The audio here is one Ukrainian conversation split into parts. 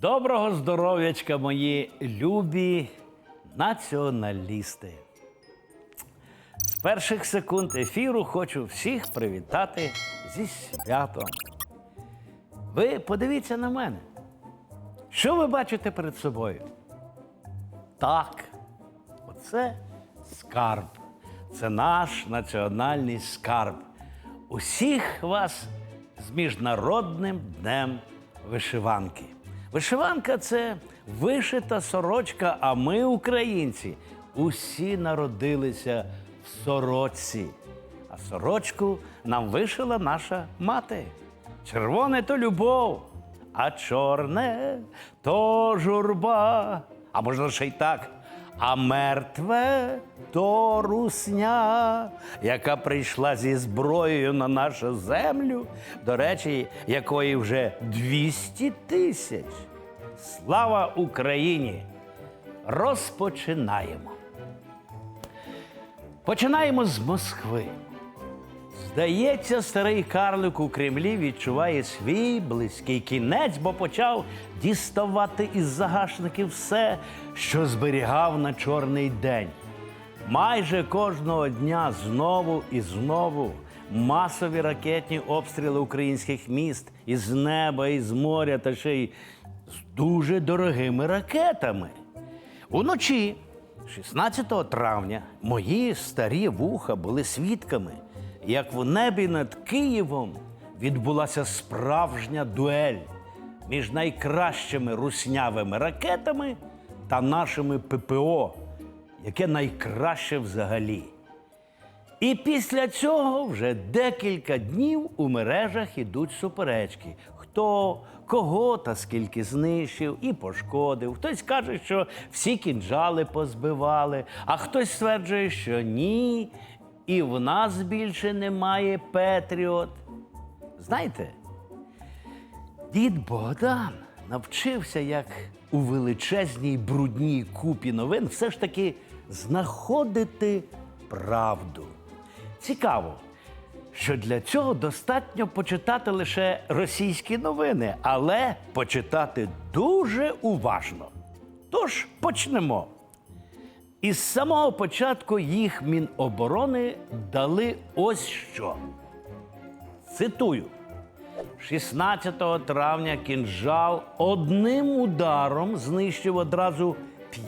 Доброго здоров'ячка, мої любі націоналісти. З перших секунд ефіру хочу всіх привітати зі святом. Ви подивіться на мене. Що ви бачите перед собою? Так, оце скарб. Це наш національний скарб. Усіх вас з Міжнародним днем вишиванки. Вишиванка це вишита сорочка, а ми, українці, усі народилися в сорочці. А сорочку нам вишила наша мати. Червоне то любов, а чорне то журба. А можна ще й так. А мертве то русня, яка прийшла зі зброєю на нашу землю, до речі, якої вже 200 тисяч. Слава Україні! Розпочинаємо. Починаємо з Москви. Здається, старий карлик у Кремлі відчуває свій близький кінець, бо почав діставати із загашників все, що зберігав на чорний день. Майже кожного дня знову і знову масові ракетні обстріли українських міст із неба, із моря та ще й з дуже дорогими ракетами. Уночі, 16 травня, мої старі вуха були свідками, як в небі над Києвом відбулася справжня дуель між найкращими руснявими ракетами та нашими ППО, яке найкраще взагалі. І після цього вже декілька днів у мережах ідуть суперечки. Хто кого та скільки знищив і пошкодив. Хтось каже, що всі кінжали позбивали, а хтось стверджує, що ні, і в нас більше немає Петріот. Знаєте, дід Богдан навчився, як у величезній брудній купі новин, все ж таки знаходити правду. Цікаво, що для цього достатньо почитати лише російські новини, але почитати дуже уважно. Тож почнемо. Із самого початку їх Міноборони дали ось що. Цитую. 16 травня кінжал одним ударом знищив одразу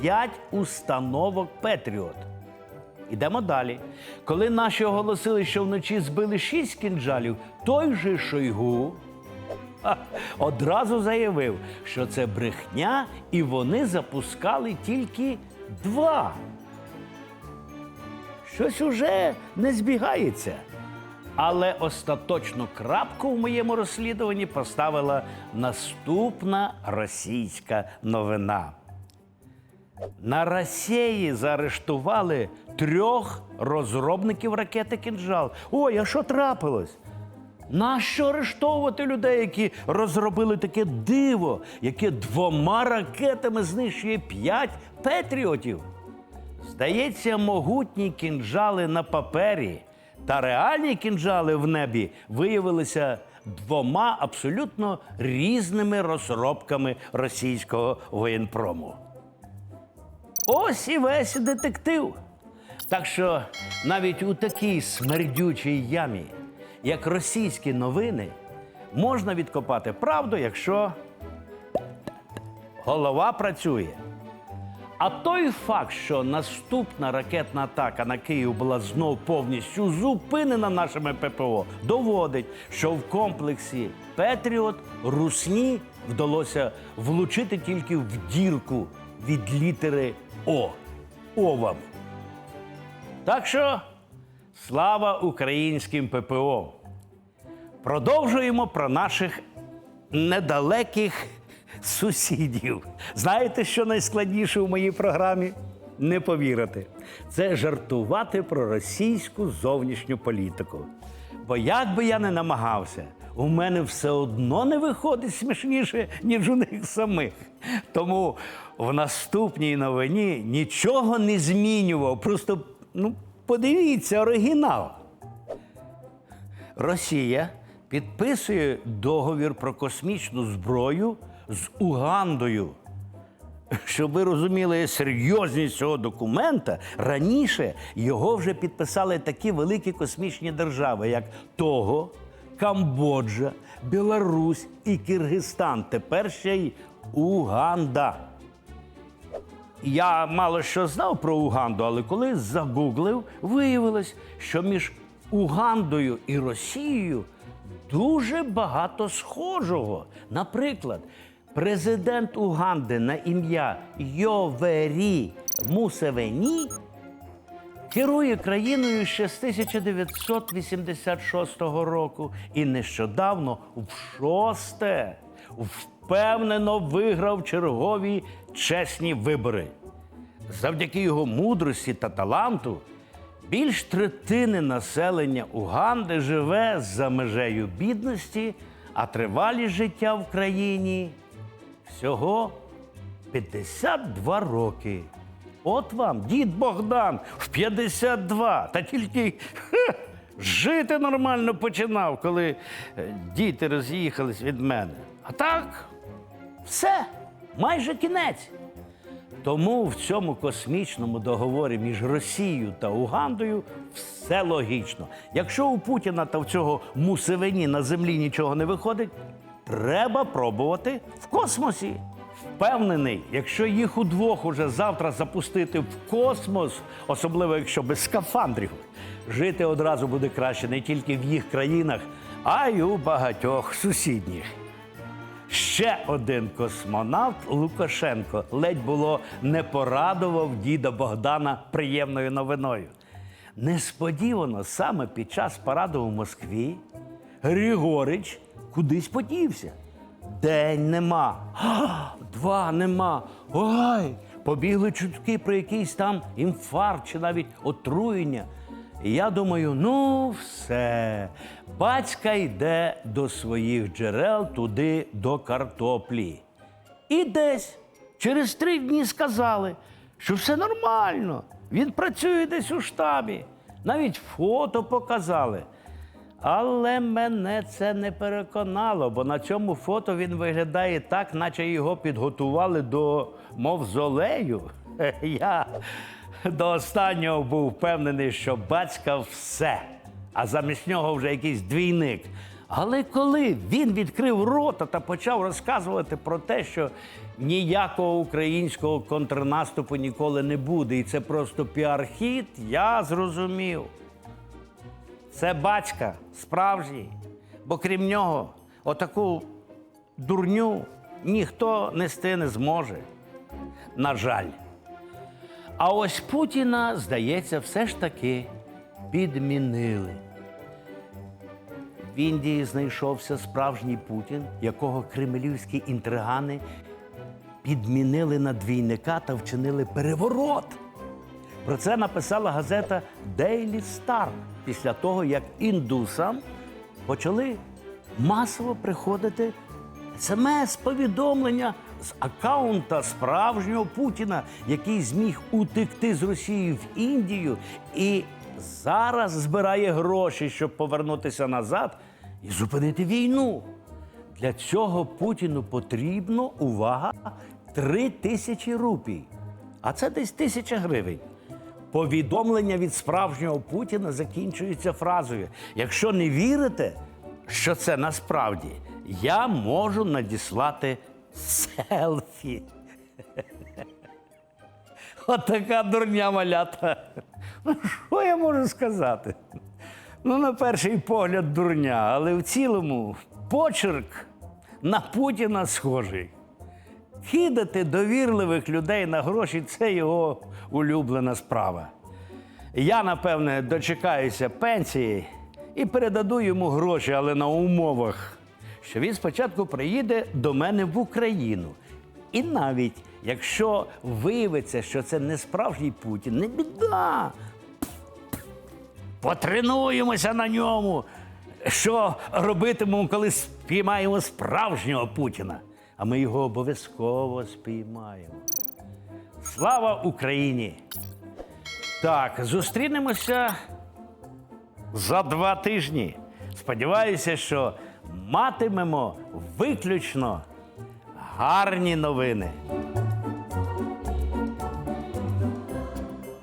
5 установок Петріот. Ідемо далі. Коли наші оголосили, що вночі збили 6 кінжалів, той же Шойгу одразу заявив, що це брехня, і вони запускали тільки два. Щось уже не збігається. Але остаточну крапку в моєму розслідуванні поставила наступна російська новина. На Росії заарештували трьох розробників ракети «Кінжал». Ой, а що трапилось? Нащо арештовувати людей, які розробили таке диво, яке двома ракетами знищує п'ять петріотів? Здається, могутні кінжали на папері та реальні кінжали в небі виявилися двома абсолютно різними розробками російського воєнпрому. Ось і весь детектив. Так що навіть у такій смердючій ямі, як російські новини, можна відкопати правду, якщо голова працює. А той факт, що наступна ракетна атака на Київ була знов повністю зупинена нашими ППО, доводить, що в комплексі Петріот Русні вдалося влучити тільки в дірку від літери О. Овам. Так що слава українським ППО. Продовжуємо про наших недалеких сусідів. Знаєте, що найскладніше у моїй програмі? Не повірите. Це жартувати про російську зовнішню політику. Бо як би я не намагався, у мене все одно не виходить смішніше, ніж у них самих. Тому в наступній новині нічого не змінював. Просто ну, подивіться оригінал. Росія підписує договір про космічну зброю з Угандою. Щоб ви розуміли серйозність цього документа, раніше його вже підписали такі великі космічні держави, як Того, Камбоджа, Білорусь і Киргизстан. Тепер ще й Уганда. Я мало що знав про Уганду, але коли загуглив, виявилось, що між Угандою і Росією дуже багато схожого. Наприклад, президент Уганди на ім'я Йовері Мусевені керує країною ще з 1986 року і нещодавно в шосте впевнено виграв чергові чесні вибори. Завдяки його мудрості та таланту більш третини населення Уганди живе за межею бідності, а тривалість життя в країні всього 52 роки. От вам, дід Богдан, в 52. Та тільки жити нормально починав, коли е, діти роз'їхались від мене. А так, все, майже кінець. Тому в цьому космічному договорі між Росією та Угандою все логічно. Якщо у Путіна та в цього Мусевені на землі нічого не виходить, треба пробувати в космосі. Впевнений, якщо їх удвох уже завтра запустити в космос, особливо якщо без скафандрів, жити одразу буде краще не тільки в їх країнах, а й у багатьох сусідніх. Ще один космонавт Лукашенко ледь було не порадував діда Богдана приємною новиною. Несподівано саме під час параду в Москві Григорич кудись подівся. День нема, «Га! два нема. Ой! Побігли чутки про якийсь там інфаркт чи навіть отруєння. І я думаю, ну все, батька йде до своїх джерел туди до картоплі. І десь через три дні сказали, що все нормально. Він працює десь у штабі. Навіть фото показали. Але мене це не переконало, бо на цьому фото він виглядає так, наче його підготували до мавзолею. Хе, Я до останнього був впевнений, що батька все, а замість нього вже якийсь двійник. Але коли він відкрив рота та почав розказувати про те, що ніякого українського контрнаступу ніколи не буде, і це просто піар-хід, я зрозумів. Це батька справжній. Бо крім нього, отаку дурню ніхто нести не зможе. На жаль. А ось Путіна, здається, все ж таки підмінили. В Індії знайшовся справжній Путін, якого кремлівські інтригани підмінили на двійника та вчинили переворот. Про це написала газета Daily Star після того, як індусам почали масово приходити смс-повідомлення з аккаунта справжнього Путіна, який зміг утекти з Росії в Індію і зараз збирає гроші, щоб повернутися назад і зупинити війну. Для цього Путіну потрібно увага три тисячі рупій. А це десь тисяча гривень. Повідомлення від справжнього Путіна закінчується фразою: якщо не вірите, що це насправді, я можу надіслати селфі. Отака дурня малята. Ну, що я можу сказати? Ну, на перший погляд, дурня, але в цілому почерк на Путіна схожий. Кидати довірливих людей на гроші це його улюблена справа. Я, напевне, дочекаюся пенсії і передаду йому гроші, але на умовах, що він спочатку приїде до мене в Україну. І навіть якщо виявиться, що це не справжній Путін, не біда. Потренуємося на ньому. Що робитимемо, коли спіймаємо справжнього Путіна? А ми його обов'язково спіймаємо. Слава Україні! Так, зустрінемося за два тижні. Сподіваюся, що матимемо виключно гарні новини.